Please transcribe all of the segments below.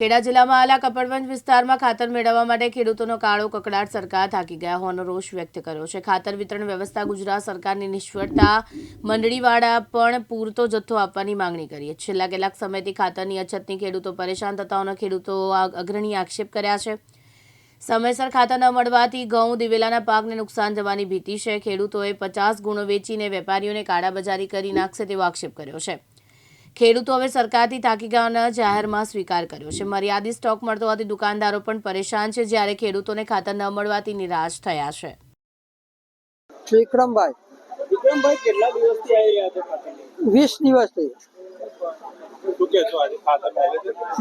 ખેડા જિલ્લામાં આલા કપડવંજ વિસ્તારમાં ખાતર મેળવવા માટે ખેડૂતોનો કાળો કકડાટ સરકાર થાકી ગયા હોવાનો રોષ વ્યક્ત કર્યો છે. ખાતર વિતરણ વ્યવસ્થા ગુજરાત સરકારની નિષ્ફળતા મંડળીવાળા પણ પૂરતો જથ્થો આપવાની માંગણી કરી. છેલ્લા કેટલાક સમયથી ખાતરની અછતની ખેડૂતો પરેશાન થતા હોવાનો ખેડૂતો અગ્રણી આક્ષેપ કર્યા છે. સમયસર ખાતર ન મળવાથી ઘઉં, દિવેલાના પાકને નુકસાન જવાની ભીતિ છે. ખેડૂતોએ પચાસ ગુણો વેચીને વેપારીઓને કાળાબજારી કરી નાખશે તેવો આક્ષેપ કર્યો છે. ખેડૂતો હવે સરકારથી થાકી ગયાનો જાહેરમાં સ્વીકાર કર્યો છે. મર્યાદિત સ્ટોક મળતો હોવાથી દુકાનદારો પણ પરેશાન છે જ્યારે ખેડૂતોને ખાતર ન મળવાથી નિરાશ થયા છે. વિક્રમભાઈ. વિક્રમભાઈ કેટલા દિવસથી આવી રહ્યા છે ખાતરની? વીસ દિવસથી.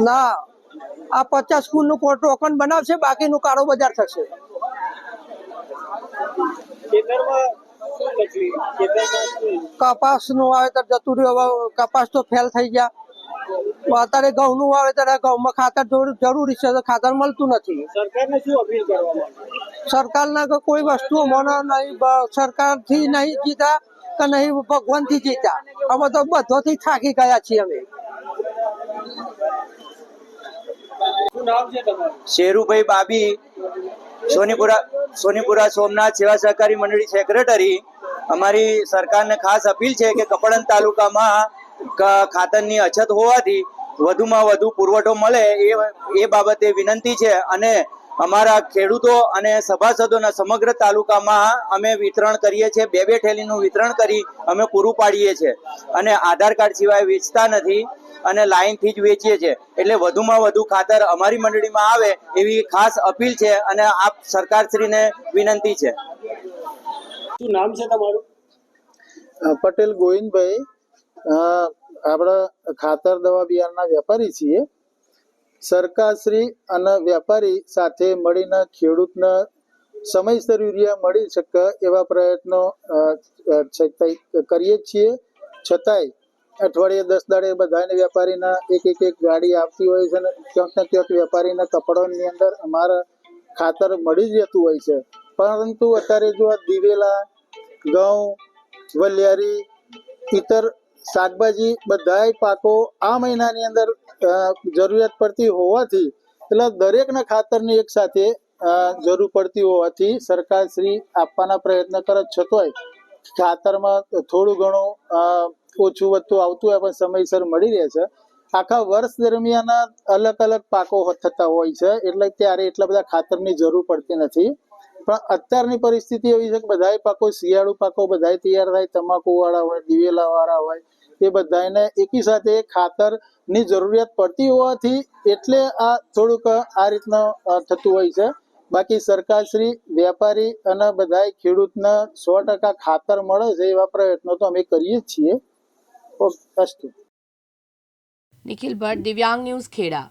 ના આ પચાસ ફૂલનું કો- ટોકન બનાવશે બાકીનું કાળો બજાર થશે. ખેતરમાં કપાસનું વાવેતર જતું રહ્યું. હવે કપાસ તો ફેલ થઈ ગયા. અત્યારે ઘઉં નું વાવેતર ઘઉંમાં ખાતર જરૂર- જરૂરી છે તો ખાતર મળતું નથી. સરકારને કોઈ વસ્તુ મને નહીં સરકાર સરકારથી નહીં જીતા કે નહીં ભગવાનથી જીતા. અમે તો બધોથી થાકી ગયા છીએ અમે. શેરુભાઈ બાબી સોનીપુરા સોનીપુરા સોમનાથ સેવા સહકારી મંડળી સેક્રેટરી અમારી સરકારને ખાસ અપીલ છે કે કપડન તાલુકામાં ખાતરની અછત હોવાથી વધુમાં વધુ પુરવઠો મળે એ એ બાબતે વિનંતી છે અને અમારા ખેડૂતો અને સભાસદોના સમગ્ર તાલુકામાં અમે વિતરણ કરીએ છીએ. બે બે થેલીનું વિતરણ કરી અમે પૂરું પાડીએ છીએ. અને આધાર કાર્ડ સિવાય વેચતા નથી અને લાઇનથી જ વેચીએ છીએ. એટલે વધુમાં વધુ ખાતર અમારી મંડળીમાં આવે એવી ખાસ અપીલ છે અને આપ સરકારશ્રીને વિનંતી છે. શું નામ છે તમારું? પટેલ ગોવિંદભાઈ. અ, આપણે ખાતર દવા બિયારણના વેપારી છીએ. સરકારશ્રી અને વેપારી સાથે મળીને ખેડૂતને સમયસર યુરિયા મળી શકે એવા પ્રયત્નો કરીએ છીએ. છતાંય અઠવાડિયે દસ દાડે બધાને વેપારીના એક એક એક ગાડી આવતી હોય છે અને ક્યાંક ને ક્યાંક વેપારીના કપડાની અંદર અમારે ખાતર મળી જ રહેતું હોય છે. પરંતુ અત્યારે જો આ દિવેલા, ઘઉં, વલિયારી ઇતર શાકભાજી બધાય પાકો આ મહિનાની અંદર જરૂરિયાત પડતી હોવાથી, એટલે દરેકના ખાતરની એક સાથે જરૂર પડતી હોવાથી સરકારશ્રી આપવાના પ્રયત્ન કરે છતાંય ખાતરમાં થોડું ઘણું ઓછું વધતું આવતું હોય પણ સમયસર મળી રહે છે. આખા વર્ષ દરમિયાન અલગ અલગ પાકો થતા હોય છે, એટલે ત્યારે એટલા બધા ખાતરની જરૂર પડતી નથી. પણ અત્યારની પરિસ્થિતિ એવી છે કે બધાય પાકો શિયાળુ પાકો બધાય તૈયાર થાય, તમાકુ વાળા હોય, દિવેલા વાળા હોય, એ બધાને એકી સાથે ખાતરની જરૂરિયાત પડતી હોવાથી એટલે આ થોડુંક આ રીતના થતું હોય છે. બાકી સરકારશ્રી વેપારી અને બધાય ખેડૂતને સો ટકા ખાતર મળે છે એવા પ્રયત્નો તો અમે કરીએ જ છીએ. અસ્તુ. નિખિલ ભટ્ટ, દિવ્યાંગ ન્યૂઝ ખેડા.